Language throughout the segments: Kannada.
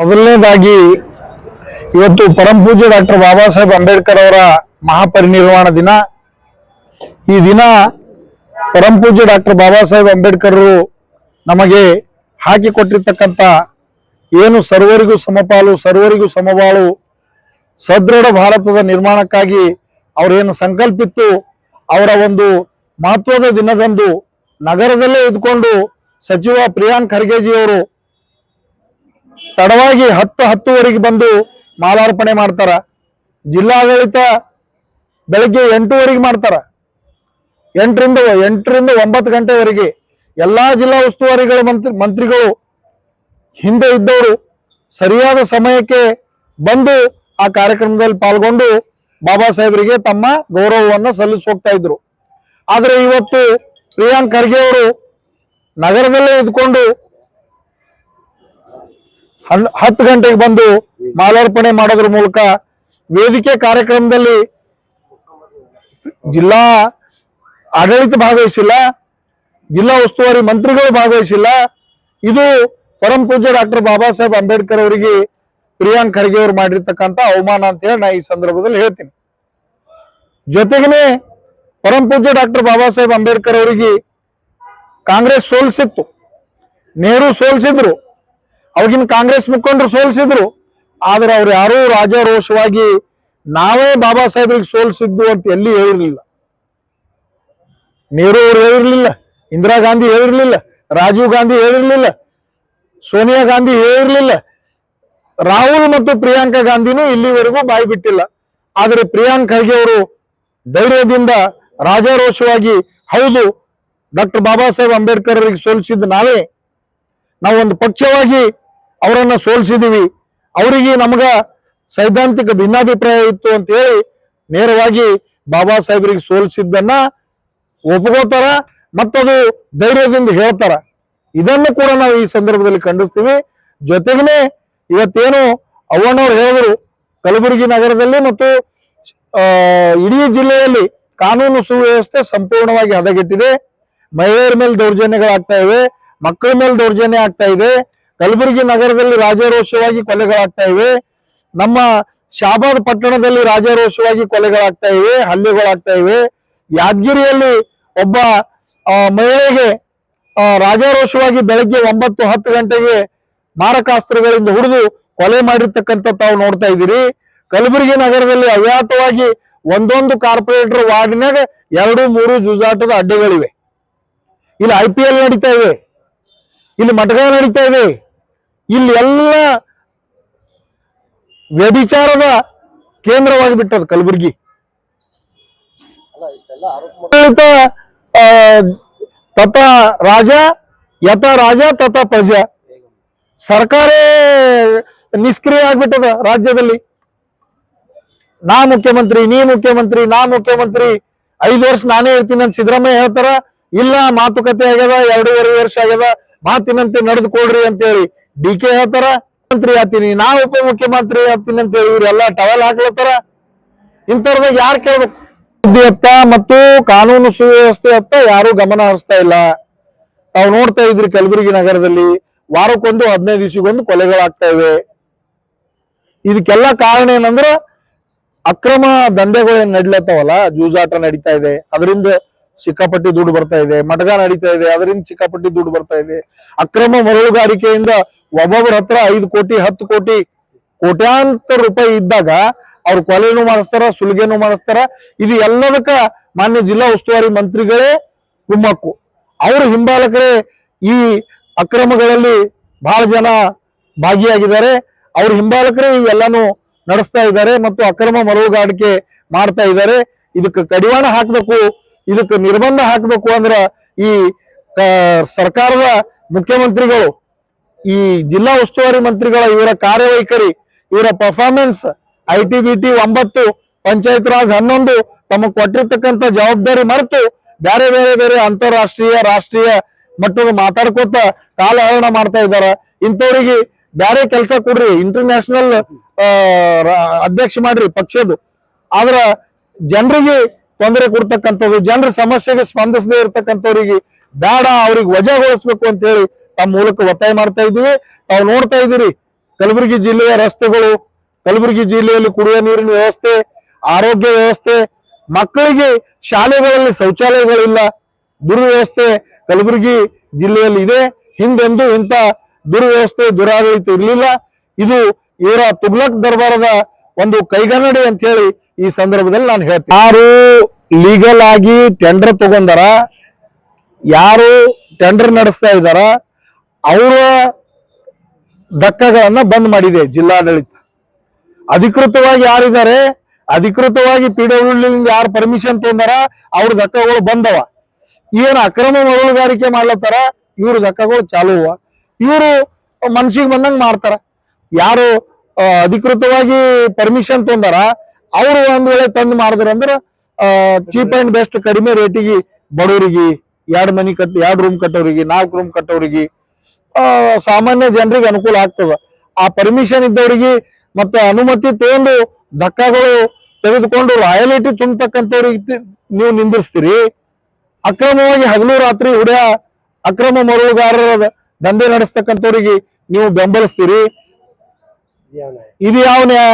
ಮೊದಲನೇದಾಗಿ ಇವತ್ತು ಪರಂ ಪೂಜ್ಯ ಡಾಕ್ಟರ್ ಬಾಬಾ ಸಾಹೇಬ್ ಅಂಬೇಡ್ಕರ್ ಅವರ ಮಹಾಪರಿನಿರ್ವಾಣ ದಿನ. ಈ ದಿನ ಪರಂ ಪೂಜ್ಯ ಡಾಕ್ಟರ್ ಬಾಬಾ ಸಾಹೇಬ್ ಅಂಬೇಡ್ಕರ್ ನಮಗೆ ಹಾಕಿಕೊಟ್ಟಿರ್ತಕ್ಕಂಥ ಏನು ಸರ್ವರಿಗೂ ಸಮಪಾಲು, ಸರ್ವರಿಗೂ ಸಮಬಾಳು, ಸದೃಢ ಭಾರತದ ನಿರ್ಮಾಣಕ್ಕಾಗಿ ಅವರೇನು ಸಂಕಲ್ಪಿತ್ತು, ಅವರ ಒಂದು ಮಹತ್ವದ ದಿನದಂದು ನಗರದಲ್ಲೇ ಇದ್ಕೊಂಡು ಸಚಿವ ಪ್ರಿಯಾಂಕ್ ಖರ್ಗೆಜಿಯವರು ತಡವಾಗಿ ಹತ್ತು ಹತ್ತುವರೆಗೆ ಬಂದು ಮಾಲಾರ್ಪಣೆ ಮಾಡ್ತಾರ. ಜಿಲ್ಲಾಡಳಿತ ಬೆಳಗ್ಗೆ ಎಂಟೂವರೆಗೆ ಮಾಡ್ತಾರ. ಎಂಟರಿಂದ ಎಂಟರಿಂದ ಒಂಬತ್ತು ಗಂಟೆವರೆಗೆ ಎಲ್ಲಾ ಜಿಲ್ಲಾ ಉಸ್ತುವಾರಿಗಳ, ಮಂತ್ರಿ ಮಂತ್ರಿಗಳು ಹಿಂದೆ ಇದ್ದವರು ಸರಿಯಾದ ಸಮಯಕ್ಕೆ ಬಂದು ಆ ಕಾರ್ಯಕ್ರಮದಲ್ಲಿ ಪಾಲ್ಗೊಂಡು ಬಾಬಾ ಸಾಹೇಬರಿಗೆ ತಮ್ಮ ಗೌರವವನ್ನು ಸಲ್ಲಿಸಿ ಹೋಗ್ತಾ ಇದ್ರು. ಆದ್ರೆ ಇವತ್ತು ಪ್ರಿಯಾಂಕ್ ಖರ್ಗೆ ಅವರು ನಗರದಲ್ಲೇ ಇದ್ಕೊಂಡು ಹತ್ತು ಗಂಟೆಗೆ ಬಂದು ಮಾಲಾರ್ಪಣೆ ಮಾಡೋದ್ರ ಮೂಲಕ ವೇದಿಕೆ ಕಾರ್ಯಕ್ರಮದಲ್ಲಿ ಜಿಲ್ಲಾ ಆಡಳಿತ ಭಾಗವಹಿಸಿಲ್ಲ, ಜಿಲ್ಲಾ ಉಸ್ತುವಾರಿ ಮಂತ್ರಿಗಳು ಭಾಗವಹಿಸಿಲ್ಲ. ಇದು ಪರಂ ಪೂಜ್ಯ ಡಾಕ್ಟರ್ ಬಾಬಾ ಸಾಹೇಬ್ ಅಂಬೇಡ್ಕರ್ ಅವರಿಗೆ ಪ್ರಿಯಾಂಕ್ ಖರ್ಗೆ ಅವರು ಮಾಡಿರ್ತಕ್ಕಂಥ ಅವಮಾನ ಅಂತ ಹೇಳಿ ನಾ ಈ ಸಂದರ್ಭದಲ್ಲಿ ಹೇಳ್ತೀನಿ. ಜೊತೆಗೇನೆ ಪರಂ ಪೂಜ್ಯ ಡಾಕ್ಟರ್ ಬಾಬಾ ಸಾಹೇಬ್ ಅಂಬೇಡ್ಕರ್ ಅವರಿಗೆ ಕಾಂಗ್ರೆಸ್ ಸೋಲ್ಸಿತ್ತು. ನೆಹರು ಸೋಲಿಸಿದ್ರು. ಅವಾಗಿನ ಕಾಂಗ್ರೆಸ್ ಮುಖಂಡರು ಸೋಲಿಸಿದ್ರು. ಆದ್ರೆ ಅವ್ರು ಯಾರೂ ರಾಜಾರೋಷವಾಗಿ ನಾವೇ ಬಾಬಾ ಸಾಹೇಬ್ರಿಗೆ ಸೋಲಿಸಿದ್ದು ಅಂತ ಎಲ್ಲಿ ಹೇಳಿರ್ಲಿಲ್ಲ. ನೆಹರು ಅವರು ಹೇಳಿರ್ಲಿಲ್ಲ, ಇಂದಿರಾ ಗಾಂಧಿ ಹೇಳಿರ್ಲಿಲ್ಲ, ರಾಜೀವ್ ಗಾಂಧಿ ಹೇಳಿರ್ಲಿಲ್ಲ, ಸೋನಿಯಾ ಗಾಂಧಿ ಹೇಳಿರ್ಲಿಲ್ಲ. ರಾಹುಲ್ ಮತ್ತು ಪ್ರಿಯಾಂಕಾ ಗಾಂಧಿನೂ ಇಲ್ಲಿವರೆಗೂ ಬಾಯಿ ಬಿಟ್ಟಿಲ್ಲ. ಆದರೆ ಪ್ರಿಯಾಂಕ್ ಖರ್ಗೆ ಅವರು ಧೈರ್ಯದಿಂದ ರಾಜಾರೋಷವಾಗಿ, ಹೌದು, ಡಾಕ್ಟರ್ ಬಾಬಾ ಸಾಹೇಬ್ ಅಂಬೇಡ್ಕರ್ ಅವರಿಗೆ ಸೋಲಿಸಿದ್ದು ನಾವೇ. ನಾವು ಒಂದು ಪಕ್ಷವಾಗಿ ಅವರನ್ನ ಸೋಲಿಸಿದೀವಿ. ಅವರಿಗೆ ನಮಗ ಸೈದ್ಧಾಂತಿಕ ಭಿನ್ನಾಭಿಪ್ರಾಯ ಇತ್ತು ಅಂತ ಹೇಳಿ ನೇರವಾಗಿ ಬಾಬಾ ಸಾಹೇಬರಿಗೆ ಸೋಲಿಸಿದ್ದನ್ನ ಒಪ್ಕೋತಾರ ಮತ್ತದು ಧೈರ್ಯದಿಂದ ಹೇಳ್ತಾರ. ಇದನ್ನು ಕೂಡ ನಾವು ಈ ಸಂದರ್ಭದಲ್ಲಿ ಖಂಡಿಸ್ತೀವಿ. ಜೊತೆಗೇನೆ ಇವತ್ತೇನು ಅವ್ವಣ್ಣವ್ರು ಹೇಳಿದ್ರು, ಕಲಬುರಗಿ ನಗರದಲ್ಲಿ ಮತ್ತು ಇಡೀ ಜಿಲ್ಲೆಯಲ್ಲಿ ಕಾನೂನು ಸುವ್ಯವಸ್ಥೆ ಸಂಪೂರ್ಣವಾಗಿ ಹದಗೆಟ್ಟಿದೆ. ಮಹಿಳೆಯರ ಮೇಲೆ ದೌರ್ಜನ್ಯಗಳಾಗ್ತಾ ಇವೆ, ಮಕ್ಕಳ ಮೇಲೆ ದೌರ್ಜನ್ಯ ಆಗ್ತಾ ಇದೆ. ಕಲಬುರಗಿ ನಗರದಲ್ಲಿ ರಾಜಾರೋಷವಾಗಿ ಕೊಲೆಗಳಾಗ್ತಾ ಇವೆ. ನಮ್ಮ ಶಾಬಾದ್ ಪಟ್ಟಣದಲ್ಲಿ ರಾಜಾರೋಷವಾಗಿ ಕೊಲೆಗಳಾಗ್ತಾ ಇವೆ, ಹಲ್ಲೆಗಳಾಗ್ತಾ ಇವೆ. ಯಾದಗಿರಿಯಲ್ಲಿ ಒಬ್ಬ ಮಹಿಳೆಗೆ ರಾಜಾರೋಷವಾಗಿ ಬೆಳಗ್ಗೆ ಒಂಬತ್ತು ಹತ್ತು ಗಂಟೆಗೆ ಮಾರಕಾಸ್ತ್ರಗಳಿಂದ ಹುಡಿದು ಕೊಲೆ ಮಾಡಿರ್ತಕ್ಕಂಥ ತಾವು ನೋಡ್ತಾ ಇದ್ದೀರಿ. ಕಲಬುರಗಿ ನಗರದಲ್ಲಿ ಅವ್ಯಾತವಾಗಿ ಒಂದೊಂದು ಕಾರ್ಪೊರೇಟರ್ ವಾರ್ಡ್ನಾಗ ಎರಡು ಮೂರು ಜೂಜಾಟದ ಅಡ್ಡೆಗಳಿವೆ. ಇಲ್ಲಿ ಐ ಪಿ ಎಲ್ ನಡೀತಾ ಇವೆ ಇಲ್ಲಿ ಮಟಗ ನಡೀತಾ ಇದೆ. ಇಲ್ಲಿ ಎಲ್ಲ ವ್ಯಭಿಚಾರದ ಕೇಂದ್ರವಾಗಿ ಬಿಟ್ಟದ ಕಲಬುರಗಿ ತತ ರಾಜ ಯಥ ರಾಜ ತಪ ಪ್ರಜಾ. ಸರ್ಕಾರ ನಿಷ್ಕ್ರಿಯ ಆಗ್ಬಿಟ್ಟದ ರಾಜ್ಯದಲ್ಲಿ. ನಾ ಮುಖ್ಯಮಂತ್ರಿ, ನೀ ಮುಖ್ಯಮಂತ್ರಿ, ನಾ ಮುಖ್ಯಮಂತ್ರಿ. ಐದು ವರ್ಷ ನಾನೇ ಇರ್ತೀನಿ ಅಂತ ಸಿದ್ದರಾಮಯ್ಯ ಹೇಳ್ತಾರ, ಇಲ್ಲ ಮಾತುಕತೆ ಆಗ್ಯದ, ಎರಡೂವರೆ ವರ್ಷ ಆಗ್ಯದ, ಮಾತಿನಂತೆ ನಡೆದುಕೊಡ್ರಿ ಅಂತ ಹೇಳಿ ಡಿ ಕೆ ಹೇಳ್ತಾರ, ಮಂತ್ರಿ ಆಗ್ತೀನಿ ನಾ ಉಪ ಮುಖ್ಯಮಂತ್ರಿ ಆಗ್ತೀನಿ ಅಂತ ಇವ್ರೆಲ್ಲ ಟವಲ್ ಹಾಕ್ಲತ್ತಾರ. ಇಂಥವ್ರದಾಗ ಯಾರು ಕೇಳ್ಬೇಕು? ಸುದ್ದಿಯತ್ತ ಮತ್ತು ಕಾನೂನು ಸುವ್ಯವಸ್ಥೆ ಅತ್ತ ಯಾರು ಗಮನ ಹರಿಸ್ತಾ ಇಲ್ಲ. ತಾವು ನೋಡ್ತಾ ಇದ್ರಿ ಕಲಬುರಗಿ ನಗರದಲ್ಲಿ, ವಾರಕ್ಕೊಂದು ಹದಿನೈದು ದಿವಸಗೊಂದು ಕೊಲೆಗಳಾಗ್ತಾ ಇವೆ. ಇದಕ್ಕೆಲ್ಲ ಕಾರಣ ಏನಂದ್ರ, ಅಕ್ರಮ ದಂಧೆಗಳು ಏನ್ ನಡ್ಲತ್ತಾವಲ್ಲ, ಜೂಜಾಟ ನಡೀತಾ ಇದೆ. ಅದರಿಂದ ಸಿಕ್ಕಾಪಟ್ಟಿ ದುಡ್ಡು ಬರ್ತಾ ಇದೆ ಮಟಗ ನಡೀತಾ ಇದೆ, ಅದರಿಂದ ಸಿಕ್ಕಾಪಟ್ಟಿ ದುಡ್ಡು ಬರ್ತಾ ಇದೆ. ಅಕ್ರಮ ಮರಳುಗಾರಿಕೆಯಿಂದ ಒಬ್ಬೊಬ್ಬರ ಹತ್ರ ಐದು ಕೋಟಿ, ಹತ್ತು ಕೋಟಿ, ಕೋಟ್ಯಾಂತರ ರೂಪಾಯಿ ಇದ್ದಾಗ ಅವ್ರು ಕೊಲೆನೂ ಮಾಡಿಸ್ತಾರ, ಸುಲಿಗೆನೂ ಮಾಡಿಸ್ತಾರ. ಇದು ಎಲ್ಲದಕ್ಕ ಮಾನ್ಯ ಜಿಲ್ಲಾ ಉಸ್ತುವಾರಿ ಮಂತ್ರಿಗಳೇ ಕುಮ್ಮಕ್ಕು ಅವ್ರ ಹಿಂಬಾಲಕರೇ ಈ ಅಕ್ರಮಗಳಲ್ಲಿ ಬಹಳ ಜನ ಭಾಗಿಯಾಗಿದ್ದಾರೆ. ಅವ್ರ ಹಿಂಬಾಲಕರೇ ಇವೆಲ್ಲಾನು ನಡೆಸ್ತಾ ಇದ್ದಾರೆ ಮತ್ತು ಅಕ್ರಮ ಮರುಗಾಡಿಕೆ ಮಾಡ್ತಾ ಇದ್ದಾರೆ. ಇದಕ್ಕೆ ಕಡಿವಾಣ ಹಾಕಬೇಕು, ಇದಕ್ಕೆ ನಿರ್ಬಂಧ ಹಾಕಬೇಕು ಅಂದ್ರ ಈ ಸರ್ಕಾರದ ಮುಖ್ಯಮಂತ್ರಿಗಳು ಈ ಜಿಲ್ಲಾ ಉಸ್ತುವಾರಿ ಮಂತ್ರಿಗಳ ಇವರ ಕಾರ್ಯವೈಖರಿ, ಇವರ performance I T B T ಒಂಬತ್ತು, ಪಂಚಾಯತ್ ರಾಜ್ ಹನ್ನೊಂದು ತಮಗೆ ಕೊಟ್ಟಿರ್ತಕ್ಕಂಥ ಜವಾಬ್ದಾರಿ ಮರೆತು ಬೇರೆ ಬೇರೆ ಬೇರೆ ಅಂತಾರಾಷ್ಟ್ರೀಯ, ರಾಷ್ಟ್ರೀಯ ಮಟ್ಟದ ಮಾತಾಡ್ಕೋತ ಕಾಲಹರಣ ಮಾಡ್ತಾ ಇದ್ದಾರೆ. ಇಂಥವ್ರಿಗೆ ಬೇರೆ ಕೆಲಸ ಕೊಡ್ರಿ ಇಂಟರ್ನ್ಯಾಷನಲ್ ಅಧ್ಯಕ್ಷ ಮಾಡ್ರಿ ಪಕ್ಷದ್ದು. ಆದ್ರ ಜನರಿಗೆ ತೊಂದರೆ ಕೊಡ್ತಕ್ಕಂಥದ್ದು, ಜನರ ಸಮಸ್ಯೆಗೆ ಸ್ಪಂದಿಸದೇ ಇರತಕ್ಕಂಥವ್ರಿಗೆ ಬೇಡ ಅವ್ರಿಗೆ ವಜಾಗೊಳಿಸ್ಬೇಕು ಅಂತ ಹೇಳಿ ತಮ್ಮ ಮೂಲಕ ಒತ್ತಾಯ ಮಾಡ್ತಾ ಇದ್ದೀವಿ. ತಾವು ನೋಡ್ತಾ ಇದ್ದೀರಿ, ಕಲಬುರಗಿ ಜಿಲ್ಲೆಯ ರಸ್ತೆಗಳು, ಕಲಬುರಗಿ ಜಿಲ್ಲೆಯಲ್ಲಿ ಕುಡಿಯುವ ನೀರಿನ ವ್ಯವಸ್ಥೆ, ಆರೋಗ್ಯ ವ್ಯವಸ್ಥೆ, ಮಕ್ಕಳಿಗೆ ಶಾಲೆಗಳಲ್ಲಿ ಶೌಚಾಲಯಗಳಿಲ್ಲ, ದುರ್ವ್ಯವಸ್ಥೆ ಕಲಬುರಗಿ ಜಿಲ್ಲೆಯಲ್ಲಿ ಇದೆ. ಹಿಂದೆಂದೂ ಇಂಥ ದುರ್ವ್ಯವಸ್ಥೆ, ದುರಾಡಳಿತ ಇರಲಿಲ್ಲ. ಇದು ಇವರ ತುಗ್ಲಕ್ ದರ್ಬಾರದ ಒಂದು ಕೈಗನ್ನಡಿ ಅಂತ ಹೇಳಿ ಈ ಸಂದರ್ಭದಲ್ಲಿ ನಾನು ಹೇಳ್ತೀನಿ. ಯಾರು ಲೀಗಲ್ ಆಗಿ ಟೆಂಡರ್ ತಗೊಂಡಾರ, ಯಾರು ಟೆಂಡರ್ ನಡೆಸ್ತಾ ಇದ್ದಾರ ಅವರ ದಕ್ಕಗಳನ್ನ ಬಂದ್ ಮಾಡಿದೆ ಜಿಲ್ಲಾಡಳಿತ. ಅಧಿಕೃತವಾಗಿ ಯಾರಿದ್ದಾರೆ? ಅಧಿಕೃತವಾಗಿ ಪಿ ಡಬ್ಲ್ಯೂ ಯಾರು ಪರ್ಮಿಷನ್ ತಗೊಂಡಾರ ಅವ್ರ ದಕ್ಕಗಳು ಬಂದವ. ಏನು ಅಕ್ರಮ ಮರಳುಗಾರಿಕೆ ಮಾಡ್ಲತ್ತಾರ? ಇವ್ರ ದಕ್ಕಗಳು ಚಾಲು ಇವರು ಮನ್ಸಿಗೆ ಬಂದಂಗ ಮಾಡ್ತಾರ. ಯಾರು ಅಧಿಕೃತವಾಗಿ ಪರ್ಮಿಷನ್ ತೊಂದಾರ? ಅವರು ಒಂದ್ ವೇಳೆ ತಂದು ಮಾಡಿದ್ರ ಅಂದ್ರ ಚೀಪ್ ಅಂಡ್ ಬೆಸ್ಟ್ ಕಡಿಮೆ ರೇಟಿಗೆ ಬಡವರಿಗೆ ಎರಡ್ ಮನಿ ಕಟ್ ಎರಡ್ ರೂಮ್ ಕಟ್ಟೋರಿಗೆ, ನಾಲ್ಕು ರೂಮ್ ಕಟ್ಟೋರಿಗೆ ಸಾಮಾನ್ಯ ಜನರಿಗೆ ಅನುಕೂಲ ಆಗ್ತದ. ಆ ಪರ್ಮಿಷನ್ ಇದ್ದವರಿಗೆ ಮತ್ತೆ ಅನುಮತಿ ತಗೊಂಡು ಧಕ್ಕಗಳು ತೆಗೆದುಕೊಂಡು ರಾಯಲಿಟಿ ತುಂಬತಕ್ಕಂಥವ್ರಿಗೆ ನೀವು ನಿಂದಿಸ್ತೀರಿ? ಅಕ್ರಮವಾಗಿ ಹಗಲು ರಾತ್ರಿ ಹುಡ್ಯ ಅಕ್ರಮ ಮರಳುಗಾರರ ದಂಧೆ ನಡೆಸ್ತಕ್ಕಂಥವ್ರಿಗೆ ನೀವು ಬೆಂಬಲಿಸ್ತೀರಿ? ಇದು ಯಾವ ನ್ಯಾಯ?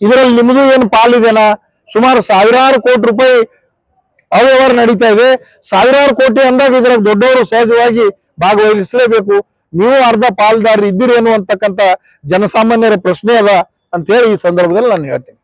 ಇದರಲ್ಲಿ ನಿಮ್ದು ಏನು ಪಾಲಿದೆನಾ? ಸುಮಾರು ಸಾವಿರಾರು ಕೋಟಿ ರೂಪಾಯಿ ಅವ್ಯವಹಾರ ನಡೀತಾ ಇದೆ. ಸಾವಿರಾರು ಕೋಟಿ ಅಂದಾಗ ಇದ್ರಾಗ ದೊಡ್ಡವರು ಸಹಜವಾಗಿ ಭಾಗವಹಿಸಲೇಬೇಕು. ನೀವು ಅರ್ಧ ಪಾಲ್ದಾರರು ಇದ್ದೀರೇನು ಅಂತಕ್ಕಂಥ ಜನಸಾಮಾನ್ಯರ ಪ್ರಶ್ನೆ ಅದ ಅಂತ ಹೇಳಿ ಈ ಸಂದರ್ಭದಲ್ಲಿ ನಾನು ಹೇಳ್ತೀನಿ.